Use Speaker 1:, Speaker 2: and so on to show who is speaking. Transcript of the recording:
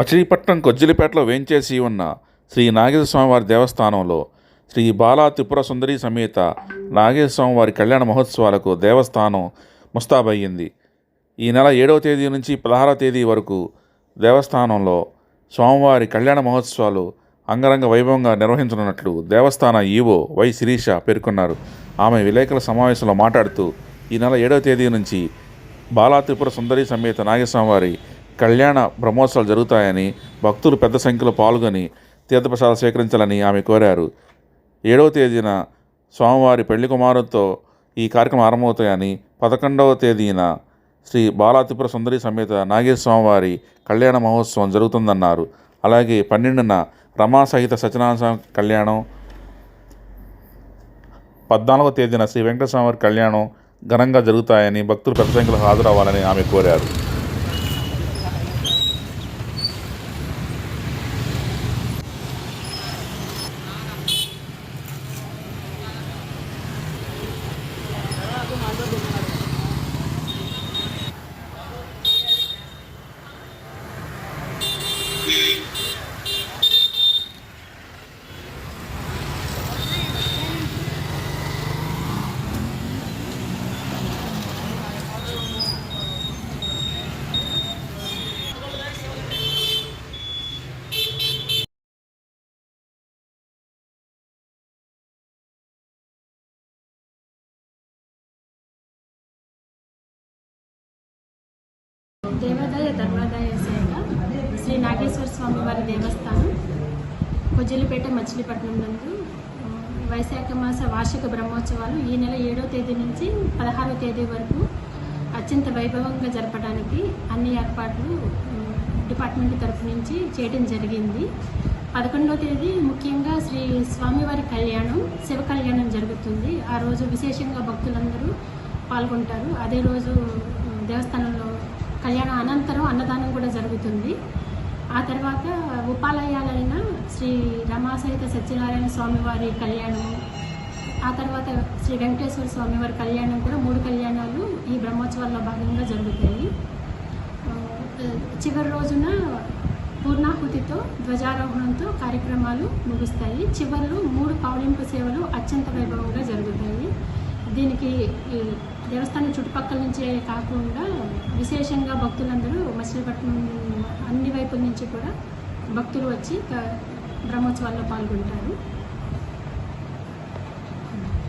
Speaker 1: మచిలీపట్నం కొజ్జిలిపేటలో వేంచేసి ఉన్న శ్రీ నాగేశ్వర స్వామివారి దేవస్థానంలో శ్రీ బాలా త్రిపుర సుందరి సమేత నాగేశ్వర స్వామివారి కళ్యాణ మహోత్సవాలకు దేవస్థానం ముస్తాబయ్యింది. ఈ నెల ఏడవ తేదీ నుంచి పదహారవ తేదీ వరకు దేవస్థానంలో స్వామివారి కళ్యాణ మహోత్సవాలు అంగరంగ వైభవంగా నిర్వహించనున్నట్లు దేవస్థాన ఈవో వై శిరీష పేర్కొన్నారు. ఆమె విలేకరుల సమావేశంలో మాట్లాడుతూ ఈ నెల ఏడవ తేదీ నుంచి బాలా త్రిపుర సుందరి సమేత నాగేశ్వరవారి కళ్యాణ బ్రహ్మోత్సవాలు జరుగుతాయని భక్తులు పెద్ద సంఖ్యలో పాల్గొని తీర్థప్రసాదం స్వీకరించాలని ఆమె కోరారు. ఏడవ తేదీన స్వామివారి పెళ్ళి కుమారుతో ఈ కార్యక్రమం ఆరంభమవుతాయని పదకొండవ తేదీన శ్రీ బాలాత్రిపుర సుందరి సమేత నాగేశ్వర స్వామివారి కళ్యాణ మహోత్సవం జరుగుతుందన్నారు. అలాగే పన్నెండున రమా సహిత సత్యనారాయణ స్వామి కళ్యాణం పద్నాలుగవ తేదీన శ్రీ వెంకటస్వామి స్వామి వారి కళ్యాణం ఘనంగా జరుగుతాయని భక్తులు పెద్ద సంఖ్యలో హాజరవ్వాలని ఆమె కోరారు.
Speaker 2: దేవాదాయ ధర్మాదాయ శాఖ శ్రీ నాగేశ్వర స్వామి వారి దేవస్థానం కొజ్జలిపేట మచిలీపట్నం నందు. వైశాఖ మాస వార్షిక బ్రహ్మోత్సవాలు ఈ నెల ఏడో తేదీ నుంచి పదహారో తేదీ వరకు అత్యంత వైభవంగా జరపడానికి అన్ని ఏర్పాట్లు డిపార్ట్మెంట్ తరఫు నుంచి చేయడం జరిగింది. పదకొండో తేదీ ముఖ్యంగా శ్రీ స్వామివారి కళ్యాణం శివ కళ్యాణం జరుగుతుంది. ఆ రోజు విశేషంగా భక్తులందరూ పాల్గొంటారు. అదే రోజు దేవస్థానంలో కళ్యాణం అనంతరం అన్నదానం కూడా జరుగుతుంది. ఆ తర్వాత ఉపాలయాలైన శ్రీ రమాసహిత సత్యనారాయణ స్వామివారి కళ్యాణం ఆ తర్వాత శ్రీ వెంకటేశ్వర స్వామివారి కళ్యాణం కూడా మూడు కళ్యాణాలు ఈ బ్రహ్మోత్సవాల్లో భాగంగా జరుగుతాయి. చివరి రోజున పూర్ణాహుతితో ధ్వజారోహణంతో కార్యక్రమాలు ముగుస్తాయి. చివరిలో మూడు పౌలింపు సేవలు అత్యంత వైభవంగా జరుగుతాయి. దీనికి దేవస్థానం చుట్టుపక్కల నుంచే కాకుండా విశేషంగా భక్తులందరూ మచిలీపట్నం అన్ని వైపుల నుంచి కూడా భక్తులు వచ్చి బ్రహ్మోత్సవాల్లో పాల్గొంటారు.